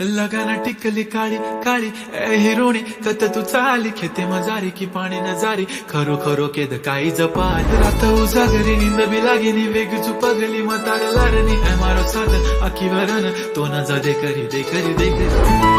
लगाना टिकली काळी काळी हिरोणी कत तू चाली खेते मजारी की पाणी नजारी खरो खरो केद काही जपाल रात उजागरी निंद बी लागेनी वेग पगली मतार लारणी है मारो साध आखी वरण तो न जा दे करी दे करी दे करी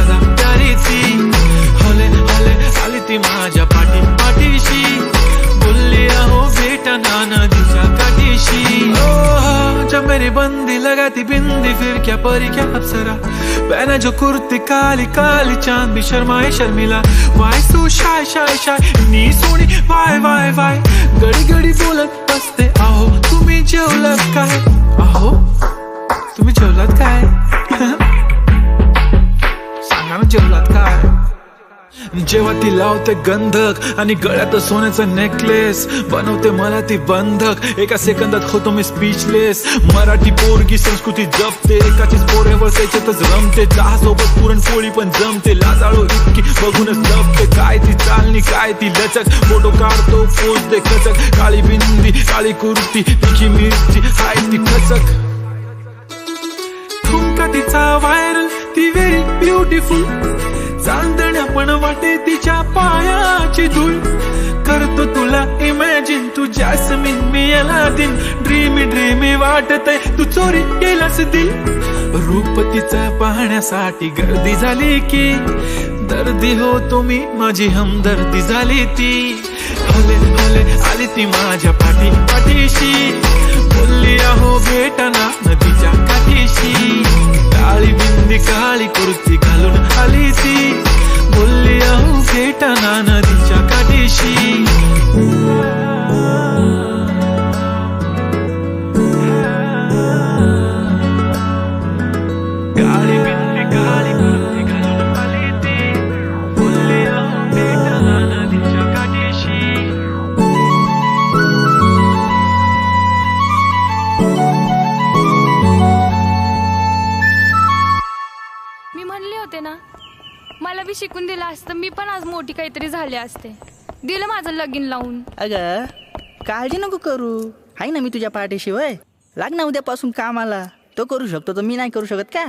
मेरी बंदी लगाती बिंदी फिर क्या परी क्या अप्सरा? पहना जो कुर्ती काली काली चांद भी शर्माए Sharmila. Why so shy shy shy नी सोनी वाय वाय वाय गडी गडी बोलत बसते जेव्हा ती लावते गंधक आणि गळ्यात सोन्याचं नेकलेस बनवते मला ती बंधक. एका सेकंदात होतो मी स्पीचलेस मराठी पोरगी संस्कृती जपते. एकाचीच पोरे त्याच्यातच रमते. दहा सोबत पुरणपोळी पण जमते. लाजाळू इतकी बघूनच जपते. काय ती चालणी काय ती लचक? फोटो काढतो पोच खचक. काळी बिंदी काळी कुर्ती तिखी मिरची हाय ती खचक. ठुमका तिचा व्हायरल ती व्हेरी ब्युटिफुल चांद तिच्या पायाची धूळ करतो तुला इमॅजिन तू जॅस्मिन मी याला दिन ड्रीमी ड्रीमी वाटतय तू चोरी केलास दिल. रूप तिचा पाहण्यासाठी गर्दी झाली की दर्दी हो तुम्ही माझी हमदर्दी झाली ती. हले हले आली ती माझ्या पाठी पाठीशी शिकून दिलं असतं मी पण आज मोठी काहीतरी झाले असते. दिलं माझं लगीन लावून. अगं काळजी नको करू. आहे ना मी तुझ्या पाठीशी लाग ना उद्यापासून कामाला. तो करू शकतो तर मी नाही करू शकत का?